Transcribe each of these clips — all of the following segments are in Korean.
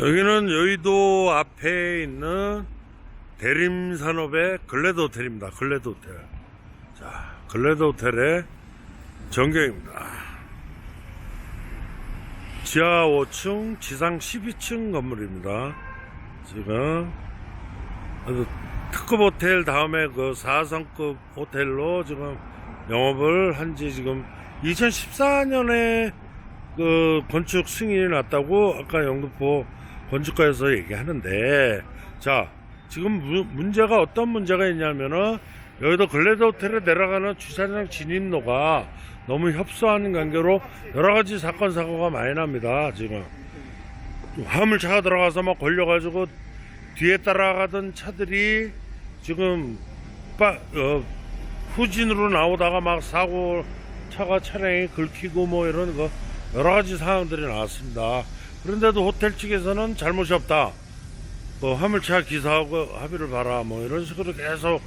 여기는 여의도 앞에 있는 대림산업의 글래드 호텔입니다. 글래드 호텔. 자, 글래드 호텔의 전경입니다. 지하 5층, 지상 12층 건물입니다. 지금 특급 호텔 다음에 그 4성급 호텔로 지금 영업을 한 지 지금 2014년에 그 건축 승인이 났다고 아까 영등포 건축가에서 얘기하는데 자 지금 무- 문제가 어떤 문제가 있냐면은 여기도 글래드 호텔에 내려가는 주차장 진입로가 너무 협소하는 관계로 여러 가지 사건 사고가 많이 납니다 지금 화물차가 들어가서 막 걸려가지고 뒤에 따라가던 차들이 지금 빠, 어, 후진으로 나오다가 막 사고 차가 차량이 긁히고 뭐 이런 거 여러 가지 상황들이 나왔습니다. 그런데도 호텔 측에서는 잘못이 없다. 뭐 화물차 기사하고 합의를 봐라 뭐 이런 식으로 계속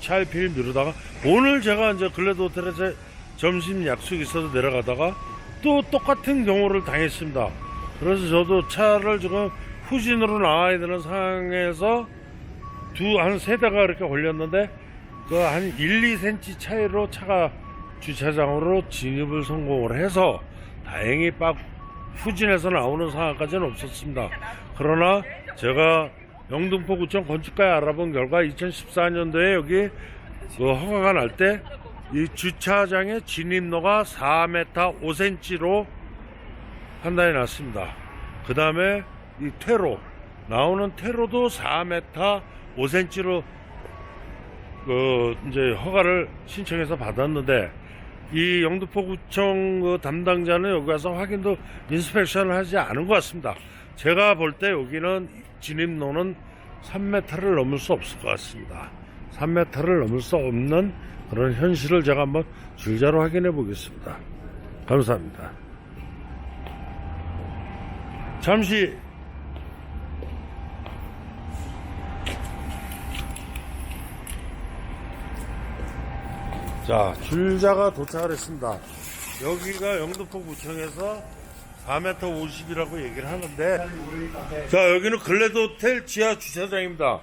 차일피일 미루다가 오늘 제가 이제 글래드 호텔에서 점심 약속이 있어서 내려가다가 또 똑같은 경우를 당했습니다. 그래서 저도 차를 지금 후진으로 나와야 되는 상황에서 두 한 세 대가 이렇게 걸렸는데 그 한 1, 2cm 차이로 차가 주차장으로 진입을 성공을 해서 다행히 빡 후진해서 나오는 상황까지는 없었습니다. 그러나 제가 영등포구청 건축가에 알아본 결과 2014년도에 여기 그 허가가 날 때 이 주차장의 진입로가 4m 5cm로 판단이 났습니다. 그 다음에 이 퇴로 나오는 퇴로도 4m 5cm로 그 이제 허가를 신청해서 받았는데 이 영등포구청 그 담당자는 여기 가서 확인도 인스펙션을 하지 않은 것 같습니다. 제가 볼 때 여기는 진입로는 3m를 넘을 수 없을 것 같습니다. 3m를 넘을 수 없는 그런 현실을 제가 한번 줄자로 확인해 보겠습니다. 감사합니다. 잠시 자, 줄자가 도착을 했습니다. 여기가 영등포 구청에서 4m 50이라고 얘기를 하는데, 자, 여기는 글래드 호텔 지하 주차장입니다.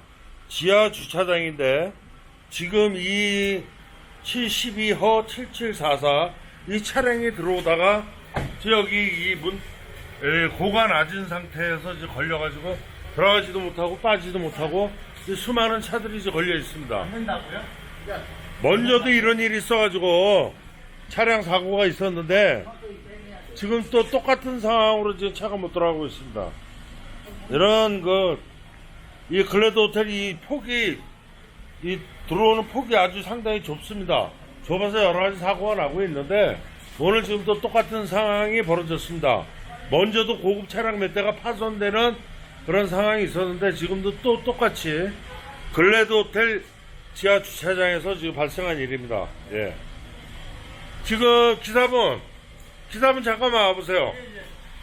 지하 주차장인데, 지금 이 72허 7744, 이 차량이 들어오다가, 저 여기 이 문, 에, 고가 낮은 상태에서 이제 걸려가지고, 들어가지도 못하고 빠지도 못하고, 이 수많은 차들이 이제 걸려 있습니다. 먼저도 이런 일이 있어가지고 차량 사고가 있었는데 지금 또 똑같은 상황으로 지금 차가 못 들어가고 있습니다. 이런 그 이 글래드 호텔 이 폭이 이 들어오는 폭이 아주 상당히 좁습니다. 좁아서 여러 가지 사고가 나고 있는데 오늘 지금 또 똑같은 상황이 벌어졌습니다. 먼저도 고급 차량 몇 대가 파손되는 그런 상황이 있었는데 지금도 또 똑같이 글래드 호텔 지하 주차장에서 지금 발생한 일입니다. 예. 지금 기사분, 기사분 잠깐만 와보세요.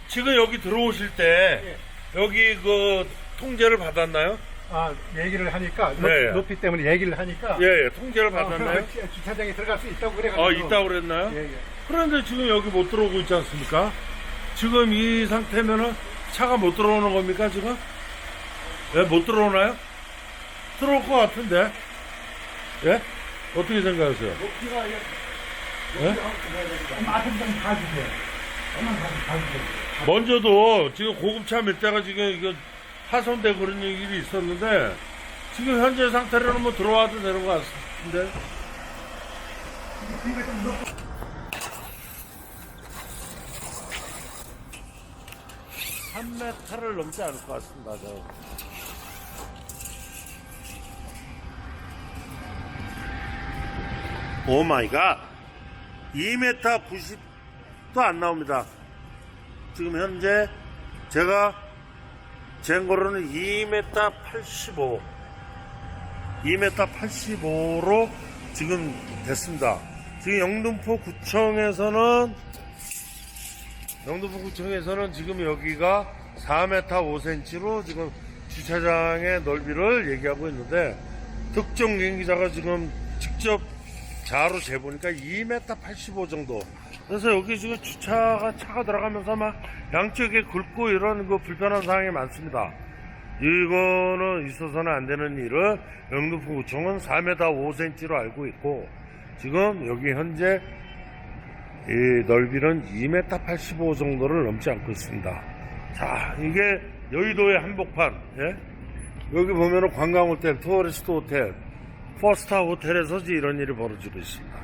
지금 여기 들어오실 때 여기 그 통제를 받았나요? 아, 얘기를 하니까 높이, 네, 예. 높이 때문에 얘기를 하니까 예, 예, 통제를 어, 받았나요? 주- 주차장에 들어갈 수 있다고 그래가지고 어, 있다고 그랬나요? 예, 예. 그런데 지금 여기 못 들어오고 있지 않습니까? 지금 이 상태면은 차가 못 들어오는 겁니까, 지금? 예, 못 들어오나요? 들어올 것 같은데? 예? 어떻게 생각하세요? 높이가 이게 예? 맛은 좀 봐주세요. 봐- 봐주세요. 먼저도 지금 고급차 몇 대가 지금 이거 파손되고 그런 일이 있었는데 지금 현재 상태로는 뭐 들어와도 되는 것 같은데 3m를 넘지 않을 것 같습니다. 저. 오 마이 갓. 2m 90도 안 나옵니다. 지금 현재 제가 잰 거로는 2m 85 2m 85로 지금 됐습니다. 지금 영등포 구청에서는 영등포 구청에서는 지금 여기가 4m 5cm로 지금 주차장의 넓이를 얘기하고 있는데 특정 경기자가 지금 직접 자로 재보니까 2m 85 정도 그래서 여기 지금 주차가 차가 들어가면서 막 양쪽에 긁고 이런 그 불편한 상황이 많습니다. 이거는 있어서는 안 되는 일은 영등포구청은 4m 5cm로 알고 있고 지금 여기 현재 이 넓이는 2m 85 정도를 넘지 않고 있습니다. 자, 이게 여의도의 한복판, 예? 여기 보면은 관광호텔, 투어리스트 호텔, 포스타 호텔에서 이런 일이 벌어지고 있습니다.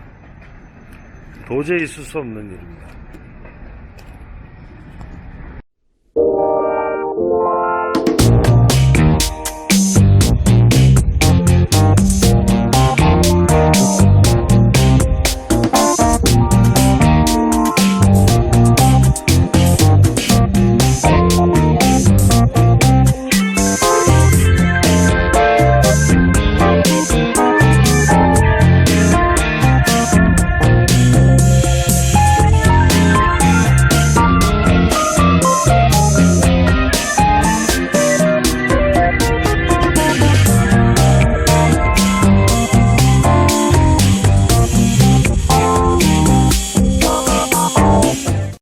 도저히 있을 수 없는 일입니다.